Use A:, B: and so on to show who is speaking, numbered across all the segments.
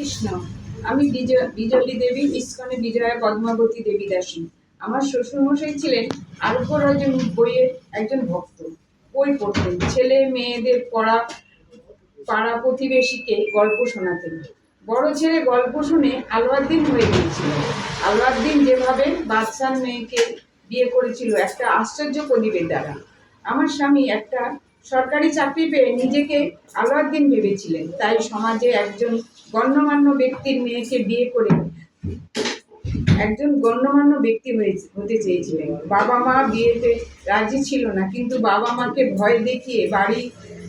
A: কৃষ্ণ। আমি বিজলী দেবী, ইস্কনে বিজয়া, পদ্মাবতী দেবী দাসী। আমার শ্বশুরমশাই ছিলেন আরূপ রজন বইয়ের একজন ভক্ত। বই পড়তেন। ছেলে মেয়েদের পড়া, পাড়া প্রতিবেশীকে গল্প শোনাতেন। বড় ছেলে গল্প শুনে আলওয়াদ্দিন হয়ে গিয়েছিল। আলওয়াদ্দিন যেভাবে বাদশার মেয়েকে বিয়ে করেছিল, একটা আশ্চর্য প্রদীপের দ্বারা। আমার স্বামী একটা সরকারি চাকরি পেয়ে নিজেকে আলাউদ্দিন ভেবেছিলেন। তাই সমাজে একজন গণ্যমান্য ব্যক্তির মেয়েকে বিয়ে করে একজন গণ্যমান্য ব্যক্তি হয়ে হতে চেয়েছিলেন। বাবা মা বিয়েতে রাজি ছিল না, কিন্তু বাবা মাকে ভয় দেখিয়ে বাড়ি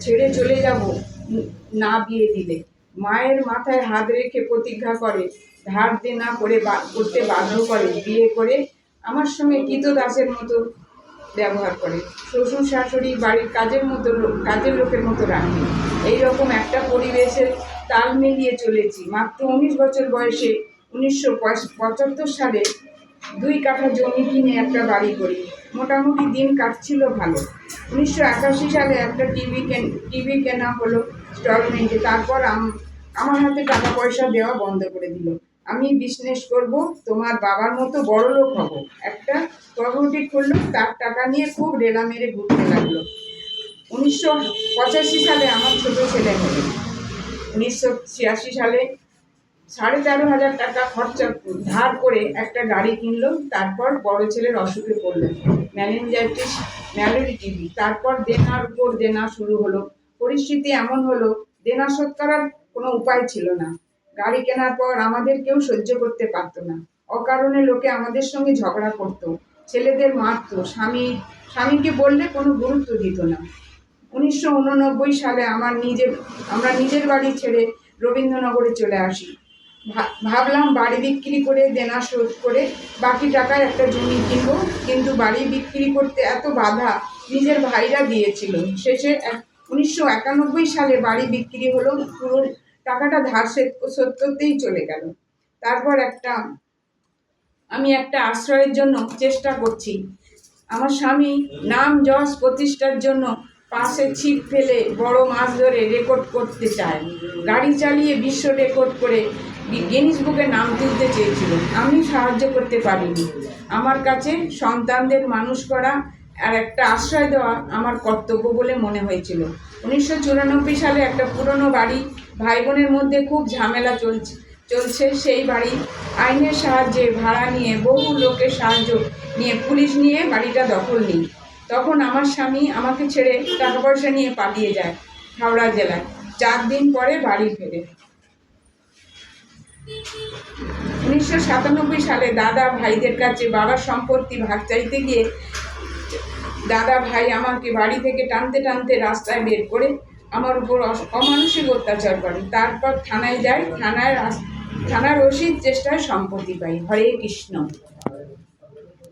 A: ছেড়ে চলে যাব না বিয়ে দিলে। মায়ের মাথায় হাত রেখে প্রতিজ্ঞা করে, ধার দেনা করে করতে বাধ্য করে বিয়ে করে আমার সঙ্গে কৃতদাসের মতো ব্যবহার করে। শ্বশুর শাশুড়ি বাড়ির কাজের মতো কাজের লোকের মতো রাখে। এই রকম একটা পরিবেশের তাল মিলিয়ে চলেছি। মাত্র উনিশ বছর বয়সে উনিশশো পঁচাত্তর সালে দুই কাঠা জমি কিনে একটা বাড়ি করি। মোটামুটি দিন কাটছিল ভালো। উনিশশো একাশি সালে একটা টিভি কেন টিভি কেনা হলো স্টলমেন্টে তারপর আম- আমার হাতে টাকা পয়সা দেওয়া বন্ধ করে দিল। আমি বিজনেস করব, তোমার বাবার মতো বড় লোক হব। একটা প্রপার্টি খুললো তার টাকা নিয়ে খুব রেলা মেরে ঘুরতে লাগল। উনিশশো পঁচাশি সালে আমার ছোট ছেলে হলো উনিশশো ছিয়াশি সালে সাড়ে তেরো হাজার টাকা খরচা ধার করে একটা গাড়ি কিনলো, তারপর বড় ছেলের অসুখে পড়ল। ম্যানেঞ্জাইটিস ম্যালেরি টিভি তারপর দেনার উপর দেনা শুরু হলো। পরিস্থিতি এমন হলো, দেনা শোধ করার কোনো উপায় ছিল না। গাড়ি কেনার পর আমাদের কেউ সহ্য করতে পারতো না। অকারণে লোকে আমাদের সঙ্গে ঝগড়া করতো। ছেলেদের মারতো। স্বামী, স্বামীকে বললে কোনো গুরুত্ব দিত না। উনিশশো উননব্বই সালে আমার নিজের, আমরা নিজের বাড়ি ছেড়ে রবীন্দ্রনগরে চলে আসি। ভাবলাম বাড়ি বিক্রি করে দেনা শোধ করে বাকি টাকায় একটা জমি কিনবো। কিন্তু বাড়ি বিক্রি করতে এত বাধা নিজের ভাইরা দিয়েছিল। শেষে উনিশশো একানব্বই সালে বাড়ি বিক্রি হলো পুরো টাকাটা ধার শোধ- করতেই চলে গেল। তারপর একটা, আমি একটা আশ্রয়ের জন্য চেষ্টা করছি। আমার স্বামী নাম যশ প্রতিষ্ঠার জন্য পাশে ছিপ ফেলে বড় মাছ ধরে রেকর্ড করতে চায়। গাড়ি চালিয়ে বিশ্ব রেকর্ড করে গিনিস বুকে নাম তুলতে চেয়েছিল। আমি সাহায্য করতে পারিনি। আমার কাছে সন্তানদের মানুষ করা আর একটা আশ্রয় দেওয়া আমার কর্তব্য বলে মনে হয়েছিল। উনিশশো চুরানব্বই সালে একটা পুরনো বাড়ি ভাই বোনের মধ্যে খুব ঝামেলা চলছে চলছে। সেই বাড়ি আইনের সাহায্যে ভাড়া নিয়ে বহু লোকের সাহায্য নিয়ে পুলিশ নিয়ে বাড়িটা দখল নিই। তখন আমার স্বামী আমাকে ছেড়ে টাকা পয়সা নিয়ে পালিয়ে যায় হাওড়া জেলায়। চার দিন পরে বাড়ি ফেরে। উনিশশো সাতানব্বই সালে দাদা ভাইদের কাছে বাবার সম্পত্তি ভাগ চাইতে গিয়ে দাদা ভাই আমাকে বাড়ি থেকে টানতে টানতে রাস্তায় বের করে আমার উপর অমানসিক অত্যাচার করে। তারপর থানায় যাই, থানায় থানার ওসির চেষ্টায় সম্পত্তি পাই। হরে কৃষ্ণ।